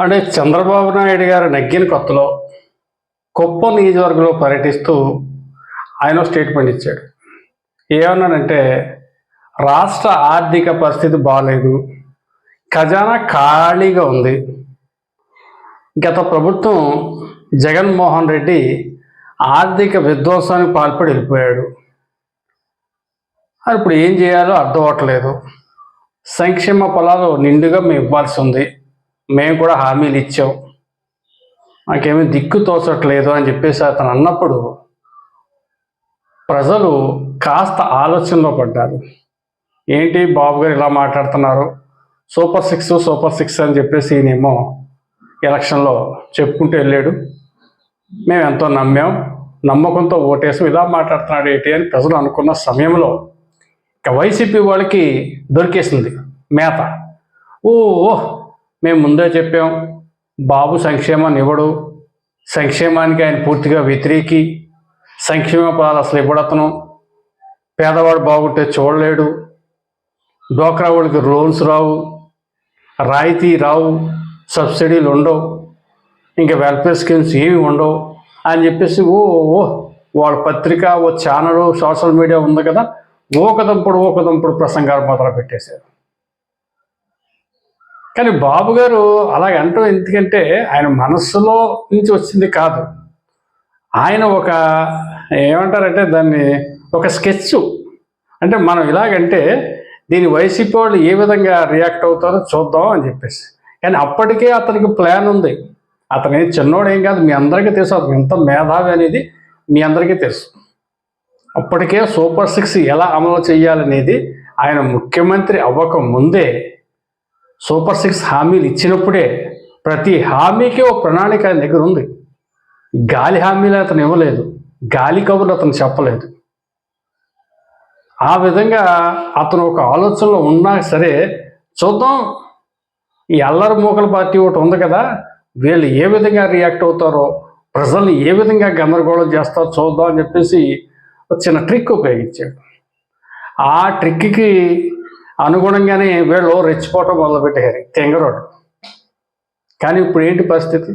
అంటే చంద్రబాబు నాయుడు గారు నగ్గిన కొత్తలో కుప్పం నియోజకవర్గంలో పర్యటిస్తూ ఆయన స్టేట్మెంట్ ఇచ్చాడు. ఏమన్నానంటే రాష్ట్ర ఆర్థిక పరిస్థితి బాగాలేదు ఖజానా ఖాళీగా ఉంది. గత ప్రభుత్వం జగన్మోహన్ రెడ్డి ఆర్థిక విధ్వంసానికి పాల్పడి వెళ్ళిపోయాడు. అది ఇప్పుడు ఏం చేయాలో అర్థం అవ్వట్లేదు. సంక్షేమ పొలాలు నిండుగా మేము ఇవ్వాల్సి ఉంది. మేము కూడా హామీలు ఇచ్చాం. మాకేమీ దిక్కు తోచట్లేదు అని చెప్పేసి అతను అన్నప్పుడు ప్రజలు కాస్త ఆలోచనలో పడ్డారు. ఏంటి బాబు గారు ఇలా మాట్లాడుతున్నారు? సూపర్ సిక్స్ సూపర్ సిక్స్ అని చెప్పేసి ఈయనేమో ఎలక్షన్లో చెప్పుకుంటూ వెళ్ళాడు. మేము ఎంతో నమ్మాం. నమ్మకంతో ఓటేసి. ఇలా మాట్లాడుతున్నాడు ఏంటి అని ప్రజలు అనుకున్న సమయంలో ఇక వైసీపీ వాళ్ళకి దొరికేసింది మేత. ఓ ఓ, మేము ముందే చెప్పాం బాబు సంక్షేమాన్ని ఇవ్వడు సంక్షేమానికి ఆయన పూర్తిగా వ్యతిరేకి సంక్షేమ పదాలు అసలు ఇవ్వడతను పేదవాడు బాగుంటే చూడలేడు డోక్రా వాళ్ళకి లోన్స్ రావు రాయితీ రావు సబ్సిడీలు ఉండవు ఇంకా వెల్ఫేర్ స్కీమ్స్ ఏమి ఉండవు అని చెప్పేసి ఓ ఓ వాళ్ళ పత్రిక ఓ ఛానల్ సోషల్ మీడియా ఉంది కదా ఓకదంపుడు ఓకదంపుడు ప్రసంగాలు మొదలు పెట్టేశారు. కానీ బాబు గారు అలాగ ఎందుకంటే ఆయన మనస్సులో నుంచి వచ్చింది కాదు. ఆయన ఒక ఏమంటారంటే దాన్ని ఒక స్కెచ్. అంటే మనం ఇలాగంటే దీని వైసీపీ వాళ్ళు ఏ విధంగా రియాక్ట్ అవుతారో చూద్దాం అని చెప్పేసి. కానీ అప్పటికే అతనికి ప్లాన్ ఉంది. అతను ఏం చిన్నోడు ఏం కాదు మీ అందరికీ తెలుసు అతను ఎంత మేధావి అనేది మీ అందరికీ తెలుసు. అప్పటికే సూపర్ సిక్స్ ఎలా అమలు చేయాలనేది ఆయన ముఖ్యమంత్రి అవ్వక ముందే సూపర్ సిక్స్ హామీలు ఇచ్చినప్పుడే ప్రతి హామీకి ఒక ప్రణాళిక ఆయన దగ్గర ఉంది. గాలి హామీలు అతను ఇవ్వలేదు. గాలి కబుర్లు అతను చెప్పలేదు. ఆ విధంగా అతను ఒక ఆలోచనలో ఉన్నా సరే చూద్దాం. ఈ అల్లరి మూకల పార్టీ ఒకటి ఉంది కదా వీళ్ళు ఏ విధంగా రియాక్ట్ అవుతారో ప్రజల్ని ఏ విధంగా గందరగోళం చేస్తారో చూద్దాం అని చెప్పేసి చిన్న ట్రిక్ ఉపయోగించాడు. ఆ ట్రిక్కి అనుగుణంగానే వీళ్ళు రెచ్చిపోవటం మొదలుపెట్టారు తెంగరోడు కానీ ఇప్పుడు ఏంటి పరిస్థితి?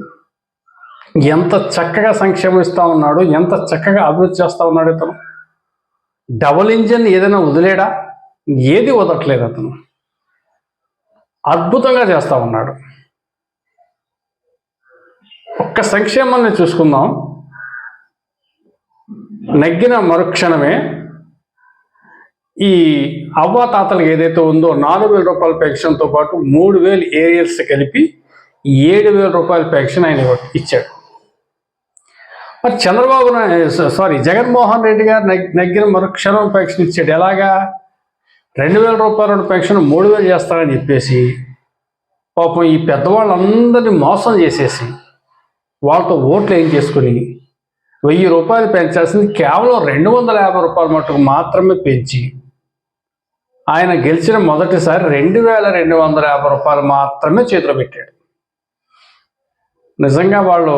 ఎంత చక్కగా సంక్షేమం ఇస్తా ఉన్నాడు ఎంత చక్కగా అభివృద్ధి చేస్తా ఉన్నాడు ఇతను? డబుల్ ఇంజిన్ ఏదైనా వదిలేడా? ఏది వదలట్లేదు అతను. అద్భుతంగా చేస్తా ఉన్నాడు. ఒక్క సంక్షేమాన్ని చూసుకుందాం. నగ్గిన మరుక్షణమే ఈ అవ్వ తాతలకు ఏదైతే ఉందో నాలుగు వేల రూపాయల పెన్షన్తో పాటు మూడు వేలు ఏరియల్స్ కలిపి ఏడు వేల రూపాయల పెన్షన్ ఆయన ఇచ్చాడు. మరి చంద్రబాబు సారీ జగన్మోహన్ రెడ్డి గారు నగ్గిన మరుక్షణం పెన్షన్ ఇచ్చాడు. ఎలాగా? రెండు వేల రూపాయల పెన్షన్ మూడు వేలు చేస్తారని చెప్పేసి పాపం ఈ పెద్దవాళ్ళందరినీ మోసం చేసేసి వాళ్ళతో ఓట్లు ఏం చేసుకుని వెయ్యి రూపాయలు పెంచాల్సింది కేవలం రెండు వందల యాభై రూపాయలు మటుకు మాత్రమే పెంచి ఆయన గెలిచిన మొదటిసారి రెండు వేల రెండు వందల యాభై రూపాయలు మాత్రమే చేతిలో పెట్టాడు. నిజంగా వాళ్ళు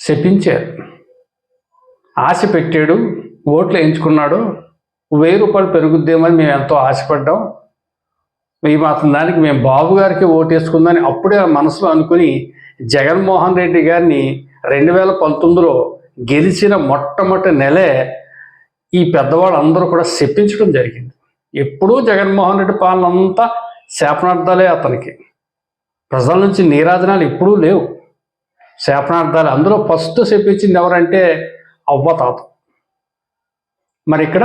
శపించారు. ఆశ పెట్టాడు ఓట్లు ఎంచుకున్నాడు. వెయ్యి రూపాయలు పెరుగుద్దేమని మేము ఎంతో ఆశపడ్డాం. ఈ మాత్రం దానికి మేము బాబు గారికి ఓటేసుకుందని అప్పుడే మనసులో అనుకుని జగన్మోహన్ రెడ్డి గారిని రెండు వేల పంతొమ్మిదిలో గెలిచిన మొట్టమొదటి నెలే ఈ పెద్దవాళ్ళందరూ కూడా శప్పించడం జరిగింది. ఎప్పుడూ జగన్మోహన్ రెడ్డి పాలన అంతా శాపనార్థాలే అతనికి. ప్రజల నుంచి నీరాజనాలు ఎప్పుడూ లేవు. శాపనార్థాలు అందులో ఫస్ట్ చెప్పించింది ఎవరంటే అవ్వ తాత. మరి ఇక్కడ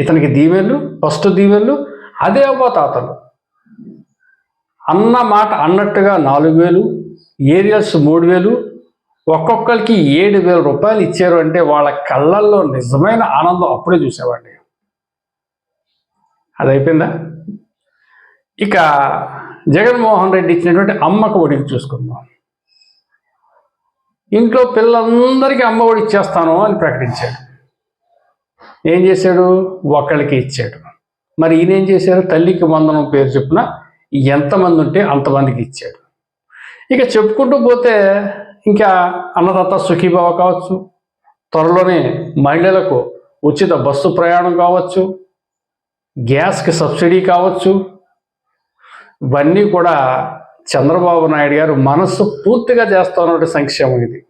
ఇతనికి దీవెళ్ళు ఫస్ట్ దీవెళ్ళు అదే అవ్వ తాతలు. అన్న మాట అన్నట్టుగా నాలుగు వేలు ఏరియల్స్ మూడు వేలు ఒక్కొక్కరికి ఏడు వేల రూపాయలు ఇచ్చారు అంటే వాళ్ళ కళ్ళల్లో నిజమైన ఆనందం అప్పుడే చూసేవాడిని. అది అయిపోయిందా ఇక జగన్మోహన్ రెడ్డి ఇచ్చినటువంటి అమ్మకు ఒడికి చూసుకుందాం. ఇంట్లో పిల్లలందరికీ అమ్మ ఒడి ఇచ్చేస్తాను అని ప్రకటించాడు. ఏం చేశాడు? ఒకళ్ళకి ఇచ్చాడు. మరి ఈయన ఏం చేశారు? తల్లికి వందనం పేరు చెప్పున ఎంతమంది ఉంటే అంతమందికి ఇచ్చాడు. ఇక చెప్పుకుంటూ పోతే ఇంకా అన్నదాత సుఖీభావ కావచ్చు. త్వరలోనే మహిళలకు ఉచిత బస్సు ప్రయాణం కావచ్చు. గ్యాస్కి సబ్సిడీ కావచ్చు. ఇవన్నీ కూడా చంద్రబాబు నాయుడు గారు మనస్సు పూర్తిగా చేస్తున్నటువంటి సంక్షేమం ఇది.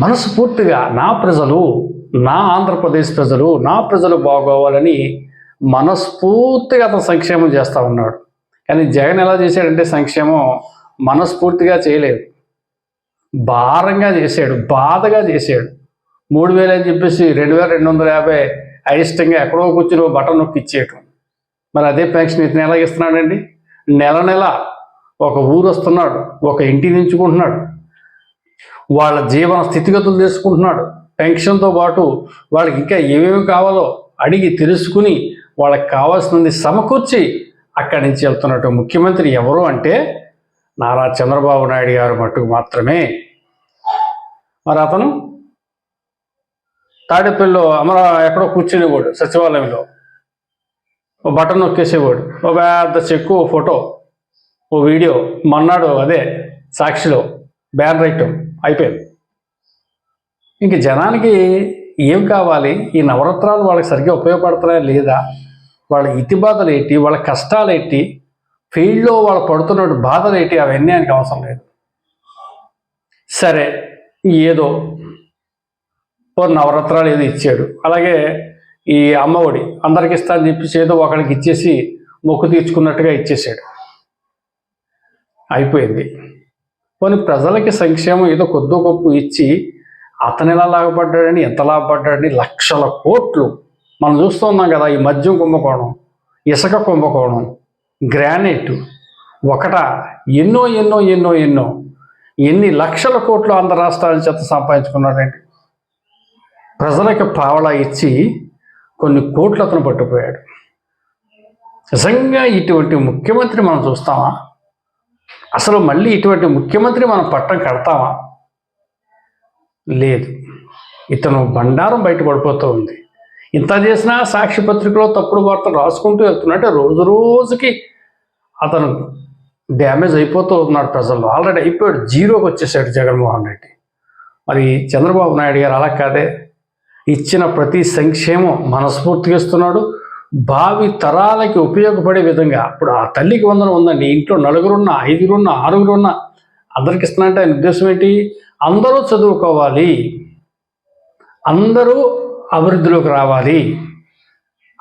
మనసు పూర్తిగా నా ప్రజలు నా ఆంధ్రప్రదేశ్ ప్రజలు నా ప్రజలు బాగోవాలని మనస్ఫూర్తిగా అతను సంక్షేమం చేస్తూ ఉన్నాడు. కానీ జగన్ ఎలా చేశాడంటే సంక్షేమం మనస్ఫూర్తిగా చేయలేదు. భారంగా చేశాడు బాధగా చేశాడు. మూడు వేలు అని చెప్పేసి రెండు వేల రెండు వందల యాభై అయిష్టంగా ఎక్కడో కూర్చుని బటన్ నొక్కి ఇచ్చేయటం. మరి అదే పెన్షన్ ఇతను ఎలా ఇస్తున్నాడండి? నెల నెల ఒక ఊరు వస్తున్నాడు ఒక ఇంటి నించుకుంటున్నాడు వాళ్ళ జీవన స్థితిగతులు తెలుసుకుంటున్నాడు పెన్షన్తో పాటు వాళ్ళకి ఇంకా ఏమేమి కావాలో అడిగి తెలుసుకుని వాళ్ళకి కావాల్సినది సమకూర్చి అక్కడి నుంచి వెళ్తున్నట్టు ముఖ్యమంత్రి ఎవరు అంటే నారా చంద్రబాబు నాయుడు గారు మట్టుకు మాత్రమే. మరి అతను తాడేపల్లిలో అమర ఎక్కడో కూర్చునేవాడు సచివాలయంలో. ఓ బటన్ నొక్కేసేవాడు. ఓ పెద్ద చెక్కు ఓ ఫోటో ఓ వీడియో మన్నాడు అదే సాక్షిలో బ్యాన్ రైటం అయిపోయింది. ఇంక జనానికి ఏం కావాలి? ఈ నవరత్నాలు వాళ్ళకి సరిగ్గా ఉపయోగపడుతున్నాయా లేదా? వాళ్ళ ఇతి బాధలు ఏంటి? వాళ్ళ కష్టాలు ఏంటి? ఫీల్డ్లో వాళ్ళు పడుతున్న బాధలు ఏంటి? అవన్నీ ఆయనకి అవసరం లేదు. సరే ఏదో ఓ నవరత్నాలు ఏదో ఇచ్చాడు. అలాగే ఈ అమ్మఒడి అందరికి ఇస్తా అని చెప్పేసి ఏదో ఒకరికి ఇచ్చేసి మొక్కు తీర్చుకున్నట్టుగా ఇచ్చేసాడు. అయిపోయింది. పోనీ ప్రజలకి సంక్షేమం ఏదో కొద్దో గొప్ప ఇచ్చి అతను ఎలా లాభపడ్డాడని ఎంత లాభపడ్డాడని లక్షల కోట్లు మనం చూస్తున్నాం కదా ఈ మద్యం కుంభకోణం ఇసుక కుంభకోణం గ్రానైట్ ఒకట ఎన్నో ఎన్నో ఎన్నో ఎన్నో ఎన్ని లక్షల కోట్లు ఆంధ్ర రాష్ట్రాల చేత సంపాదించుకున్నాడండి ప్రజలకు పావలా ఇచ్చి కొన్ని కోట్లు అతను పట్టుకుపోయాడు. నిజంగా ఇటువంటి ముఖ్యమంత్రి మనం చూస్తామా? అసలు మళ్ళీ ఇటువంటి ముఖ్యమంత్రి మనం పట్టం కడతామా? లేదు. ఇతను బండారం బయటపడిపోతూ ఉంది. ఇంత చేసినా సాక్షి పత్రికలో తప్పుడు వార్తలు రాసుకుంటూ వెళ్తున్నట్టే రోజు రోజుకి అతను డ్యామేజ్ అయిపోతూ ఉన్నాడు ప్రజల్లో. ఆల్రెడీ అయిపోయాడు. జీరోకి వచ్చేసాడు జగన్మోహన్ రెడ్డి. మరి చంద్రబాబు నాయుడు గారు అలా కాదే? ఇచ్చిన ప్రతి సంక్షేమం మనస్ఫూర్తిగా ఇస్తున్నాడు. భావి తరాలకి ఉపయోగపడే విధంగా అప్పుడు ఆ తల్లికి వందనం ఉందండి. ఇంట్లో నలుగురున్న ఐదుగురున్న ఆరుగురున్న అందరికి ఇస్తున్నట్టే ఆయన ఉద్దేశం ఏంటి? అందరూ చదువుకోవాలి. అందరూ అభివృద్ధిలోకి రావాలి.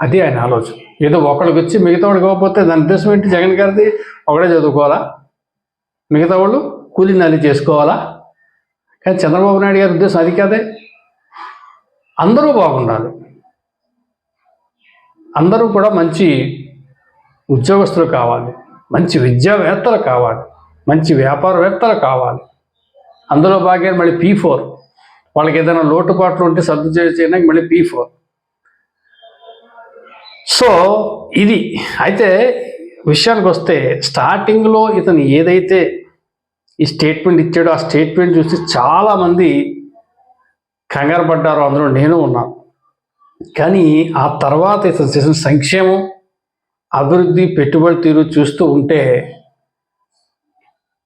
అది ఆయన ఆలోచన. ఏదో ఒకడికి వచ్చి మిగతా వాడికి ఇవ్వకపోతే దాని ఉద్దేశం ఏంటి? జగన్ గారిది ఒకడే చదువుకోవాలా? మిగతా వాళ్ళు కూలి నల్లి చేసుకోవాలా? కానీ చంద్రబాబు నాయుడు గారి ఉద్దేశం అది కాదే. అందరూ బాగుండాలి. అందరూ కూడా మంచి ఉద్యోగస్తులు కావాలి. మంచి విద్యావేత్తలు కావాలి. మంచి వ్యాపారవేత్తలు కావాలి. అందులో భాగంగా మళ్ళీ పీ ఫోర్ వాళ్ళకి ఏదైనా లోటుపాట్లు ఉంటే సర్దు చేయడానికి మళ్ళీ పీ ఫోర్ సో ఇది అయితే విషయానికి వస్తే స్టార్టింగ్లో ఇతను ఏదైతే ఈ స్టేట్మెంట్ ఇచ్చాడో ఆ స్టేట్మెంట్ చూసి చాలామంది కంగారు పడ్డారు అందులో నేను ఉన్నాను కానీ ఆ తర్వాత ఇతను చేసిన సంక్షేమం అభివృద్ధి పెట్టుబడి తీరు చూస్తూ ఉంటే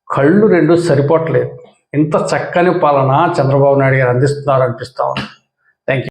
కళ్ళు రెండు సరిపోవట్లేదు. ఇంత చక్కని పాలన చంద్రబాబు నాయుడు గారు అందిస్తున్నారు అనిపిస్తా ఉంది. Thank you